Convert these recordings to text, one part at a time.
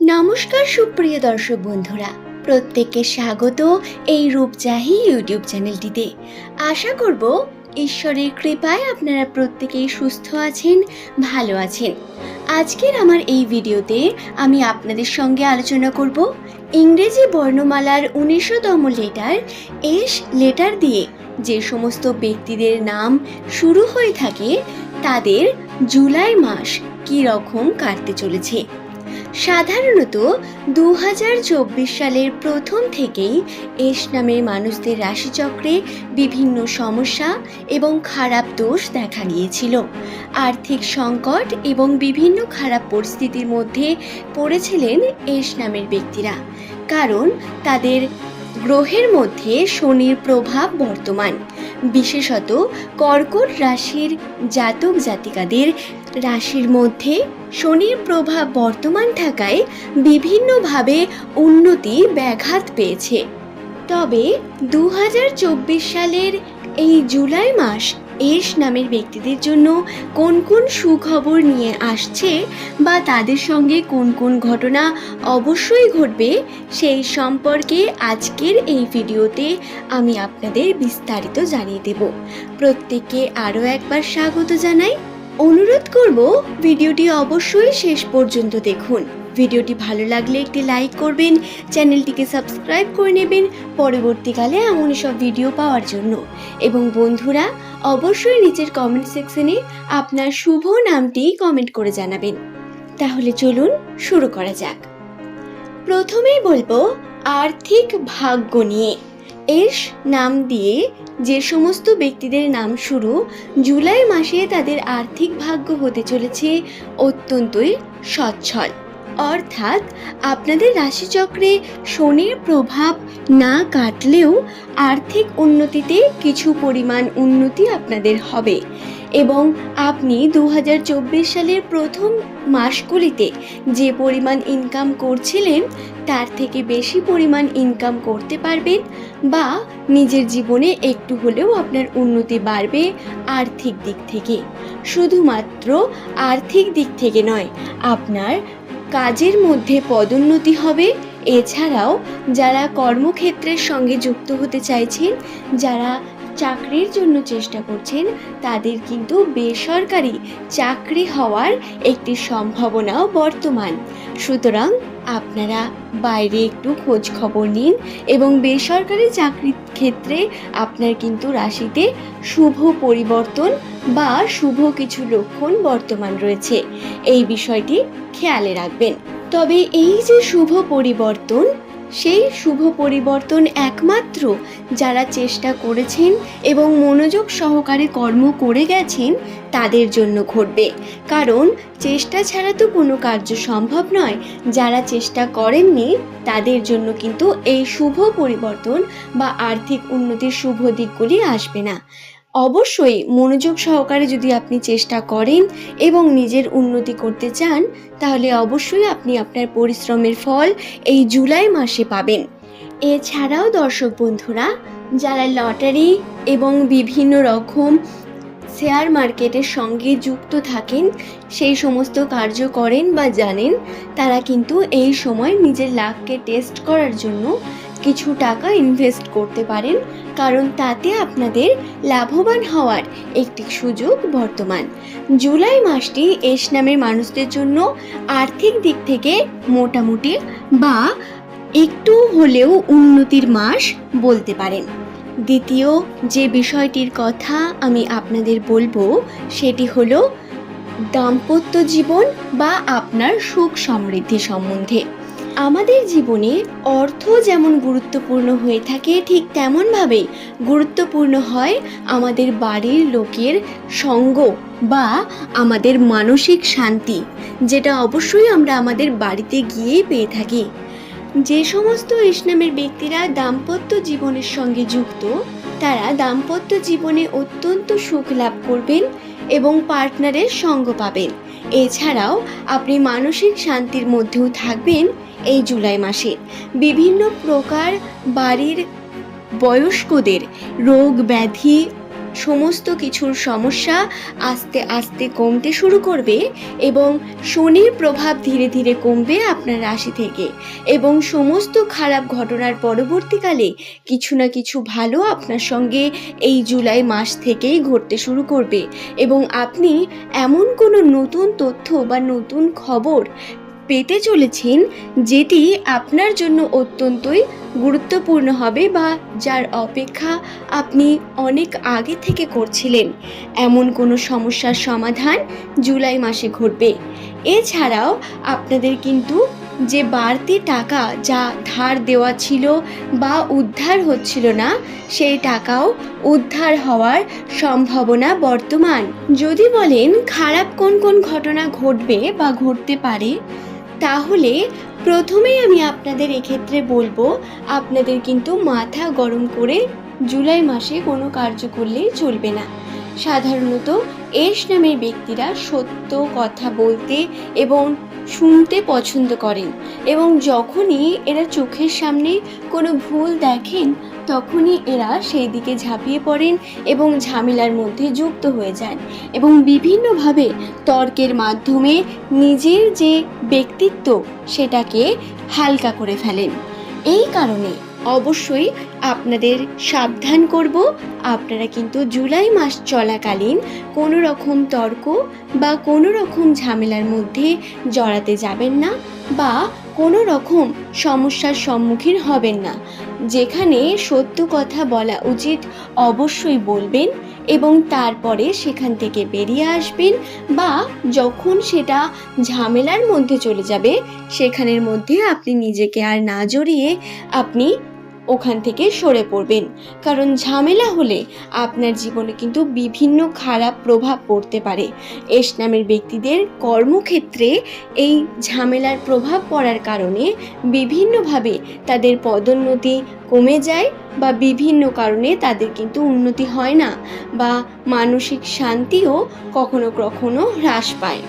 নমস্কার সুপ্রিয় দর্শক বন্ধুরা, প্রত্যেককে স্বাগত এই রূপজাহি ইউটিউব চ্যানেলটিতে। আশা করব ঈশ্বরের কৃপায় আপনারা প্রত্যেকেই সুস্থ আছেন, ভালো আছেন। আজকের আমার এই ভিডিওতে আমি আপনাদের সঙ্গে আলোচনা করব ইংরেজি বর্ণমালার উনিশতম লেটার, এস লেটার দিয়ে যে সমস্ত ব্যক্তিদের নাম শুরু হয়ে থাকে, তাদের জুলাই মাস কী রকম কাটতে চলেছে। সাধারণত দু হাজার চব্বিশ সালের প্রথম থেকেই এস নামের মানুষদের রাশিচক্রে বিভিন্ন সমস্যা এবং খারাপ দোষ দেখা গিয়েছিল। আর্থিক সংকট এবং বিভিন্ন খারাপ পরিস্থিতির মধ্যে পড়েছিলেন এস নামের ব্যক্তিরা, কারণ তাদের গ্রহের মধ্যে শনির প্রভাব বর্তমান। বিশেষত কর্কট রাশির জাতক জাতিকাদের রাশির মধ্যে শনির প্রভাব বর্তমান থাকায় বিভিন্নভাবে উন্নতি ব্যাঘাত পেয়েছে। তবে দু হাজার চব্বিশ সালের এই জুলাই মাস এস নামের ব্যক্তিদের জন্য কোন কোন সুখবর নিয়ে আসছে বা তাদের সঙ্গে কোন কোন ঘটনা অবশ্যই ঘটবে সেই সম্পর্কে আজকের এই ভিডিওতে আমি আপনাদের বিস্তারিত জানিয়ে দেব। প্রত্যেককে আরও একবার স্বাগত জানাই। অনুরোধ করব ভিডিওটি অবশ্যই শেষ পর্যন্ত দেখুন। ভিডিওটি ভালো লাগলে একটি লাইক করবেন, চ্যানেলটিকে সাবস্ক্রাইব করে নেবেন পরবর্তীকালে এমনই সব ভিডিও পাওয়ার জন্য। এবং বন্ধুরা, অবশ্যই নিচের কমেন্ট সেকশনে আপনার শুভ নামটি কমেন্ট করে জানাবেন। তাহলে চলুন শুরু করা যাক। প্রথমেই বলব, আর্থিক ভাগ্য নিয়ে। এস নাম দিয়ে যে সমস্ত ব্যক্তিদের নাম শুরু, জুলাই মাসে তাদের আর্থিক ভাগ্য হতে চলেছে অত্যন্তই সচ্ছল। অর্থাৎ আপনাদের রাশিচক্রে শনির প্রভাব না কাটলেও আর্থিক উন্নতিতে কিছু পরিমাণ উন্নতি আপনাদের হবে। এবং আপনি দু হাজার চব্বিশ সালের প্রথম মাসগুলিতে যে পরিমাণ ইনকাম করছিলেন, তার থেকে বেশি পরিমাণ ইনকাম করতে পারবেন বা নিজের জীবনে একটু হলেও আপনার উন্নতি বাড়বে আর্থিক দিক থেকে। শুধুমাত্র আর্থিক দিক থেকে নয়, আপনার কাজের মধ্যে পদোন্নতি হবে। এছাড়াও যারা কর্মক্ষেত্রের সঙ্গে যুক্ত হতে চাইছেন, যারা চাকরির জন্য চেষ্টা করছেন, তাদের কিন্তু বেসরকারি চাকরি হওয়ার একটি সম্ভাবনাও বর্তমান। সুতরাং আপনারা বাইরে একটু খোঁজ খবর নিন এবং বেসরকারি চাকরির ক্ষেত্রে আপনার কিন্তু রাশিতে শুভ পরিবর্তন বা শুভ কিছু লক্ষণ বর্তমান রয়েছে। এই বিষয়টি খেয়ালে রাখবেন। তবে এই যে শুভ পরিবর্তন সেই শুভ পরিবর্তন একমাত্র যারা চেষ্টা করেছেন এবং মনোযোগ সহকারে কর্ম করে গেছেন তাদের জন্য ঘটবে। কারণ চেষ্টা ছাড়া তো কোনো কার্য সম্ভব নয়। যারা চেষ্টা করেননি, তাদের জন্য কিন্তু এই শুভ পরিবর্তন বা আর্থিক উন্নতির শুভ দিকগুলি আসবে না। অবশ্যই মনোযোগ সহকারে যদি আপনি চেষ্টা করেন এবং নিজের উন্নতি করতে চান, তাহলে অবশ্যই আপনি আপনার পরিশ্রমের ফল এই জুলাই মাসে পাবেন। এছাড়াও দর্শক বন্ধুরা, যারা লটারি এবং বিভিন্ন রকম শেয়ার মার্কেটের সঙ্গে যুক্ত থাকেন, সেই সমস্ত কার্য করেন বা জানেন, তারা কিন্তু এই সময় নিজের লাভকে টেস্ট করার জন্য কিছু টাকা ইনভেস্ট করতে পারেন, কারণ তাতে আপনাদের লাভবান হওয়ার একটি সুযোগ বর্তমান। জুলাই মাসটি এস নামের মানুষদের জন্য আর্থিক দিক থেকে মোটামুটি বা একটু হলেও উন্নতির মাস বলতে পারেন। দ্বিতীয় যে বিষয়টির কথা আমি আপনাদের বলব, সেটি হলো দাম্পত্য জীবন বা আপনার সুখ সমৃদ্ধি সম্বন্ধে। আমাদের জীবনে অর্থ যেমন গুরুত্বপূর্ণ হয়ে থাকে ঠিক তেমনভাবেই গুরুত্বপূর্ণ হয় আমাদের বাড়ির লোকের সঙ্গ বা আমাদের মানসিক শান্তি, যেটা অবশ্যই আমরা আমাদের বাড়িতে গিয়েই পেয়ে থাকি। যে সমস্ত ইসলামের ব্যক্তিরা দাম্পত্য জীবনের সঙ্গে যুক্ত, তারা দাম্পত্য জীবনে অত্যন্ত সুখ লাভ করবেন এবং পার্টনারের সঙ্গ পাবেন। এছাড়াও আপনি মানসিক শান্তির মধ্যেও থাকবেন এই জুলাই মাসে। বিভিন্ন প্রকার বাড়ির বয়স্কদের রোগ ব্যাধি সমস্ত কিছুর সমস্যা আস্তে আস্তে কমতে শুরু করবে এবং শনির প্রভাব ধীরে ধীরে কমবে আপনার রাশি থেকে। এবং সমস্ত খারাপ ঘটনার পরবর্তীকালে কিছু না কিছু ভালো আপনার সঙ্গে এই জুলাই মাস থেকেই ঘটতে শুরু করবে। এবং আপনি এমন কোনো নতুন তথ্য বা নতুন খবর পেতে চলেছেন, যেটি আপনার জন্য অত্যন্তই গুরুত্বপূর্ণ হবে বা যার অপেক্ষা আপনি অনেক আগে থেকে করছিলেন। এমন কোনো সমস্যার সমাধান জুলাই মাসে ঘটবে। এছাড়াও আপনাদের কিন্তু যে বাড়তি টাকা যা ধার দেওয়া ছিল বা উদ্ধার হচ্ছিল না, সেই টাকাও উদ্ধার হওয়ার সম্ভাবনা বর্তমান। যদি বলেন, খারাপ কোন কোন ঘটনা ঘটবে বা ঘটতে পারে? তাহলে প্রথমেই আমি আপনাদের এক্ষেত্রে বলব, আপনাদের কিন্তু মাথা গরম করে জুলাই মাসে কোনো কার্য করলেই চলবে না। সাধারণত এস নামের ব্যক্তিরা সত্য কথা বলতে এবং শুনতে পছন্দ করেন এবং যখনই এরা চোখের সামনে কোনো ভুল দেখেন, তখনই এরা সেই দিকে ঝাঁপিয়ে পড়েন এবং ঝামেলার মধ্যে যুক্ত হয়ে যান এবং বিভিন্নভাবে তর্কের মাধ্যমে নিজের যে ব্যক্তিত্ব, সেটাকে হালকা করে ফেলেন। এই কারণে অবশ্যই আপনাদের সাবধান করব। আপনারা কিন্তু জুলাই মাস চলাকালীন কোনো রকম তর্ক বা কোনো রকম ঝামেলার মধ্যে জড়াতে যাবেন না বা কোনো রকম সমস্যার সম্মুখীন হবেন না। যেখানে সত্য কথা বলা উচিত অবশ্যই বলবেন। এবং তারপরে সেখান থেকে বেরিয়ে আসবেন বা যখন সেটা ঝামেলার মধ্যে চলে যাবে, সেখানের মধ্যে আপনি নিজেকে আর না জড়িয়ে আপনি ওখান থেকে সরে পড়বেন। কারণ ঝামেলা হলে আপনার জীবনে কিন্তু বিভিন্ন খারাপ প্রভাব পড়তে পারে। এস নামের ব্যক্তিদের কর্মক্ষেত্রে এই ঝামেলার প্রভাব পড়ার কারণে বিভিন্নভাবে তাদের পদোন্নতি কমে যায় বা বিভিন্ন কারণে তাদের কিন্তু উন্নতি হয় না বা মানসিক শান্তিও কখনো কখনো হ্রাস পায়।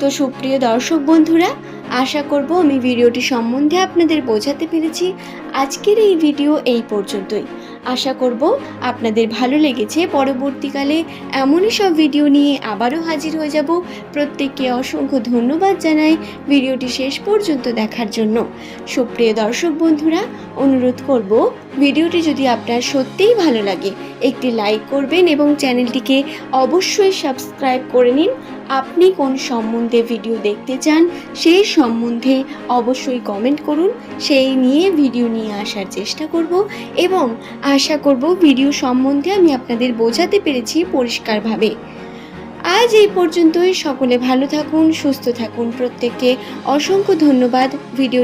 তো সুপ্রিয় দর্শক বন্ধুরা আশা করব আমি ভিডিওটি সম্বন্ধে আপনাদের বোঝাতে পেরেছি। আজকের এই ভিডিও এই পর্যন্তই। আশা করব আপনাদের ভালো লেগেছে। পরবর্তীকালে এমনই সব ভিডিও নিয়ে আবারও হাজির হয়ে যাব। প্রত্যেককে অসংখ্য ধন্যবাদ জানাই ভিডিওটি শেষ পর্যন্ত দেখার জন্য। সুপ্রিয় দর্শক বন্ধুরা, অনুরোধ করব ভিডিওটি যদি আপনার সত্যিই ভালো লাগে, একটি লাইক করবেন এবং চ্যানেলটিকে অবশ্যই সাবস্ক্রাইব করে নিন। আপনি কোন সম্বন্ধে ভিডিও দেখতে চান, সেই সম্বন্ধে অবশ্যই কমেন্ট করুন। সেই নিয়ে ভিডিও নিয়ে আসার চেষ্টা করব এবং আশা করব ভিডিও সম্বন্ধে আমি আপনাদের বোঝাতে পেরেছি পরিষ্কারভাবে। আজ এই পর্যন্তই। সকলে ভালো থাকুন, সুস্থ থাকুন। প্রত্যেককে অসংখ্য ধন্যবাদ। ভিডিও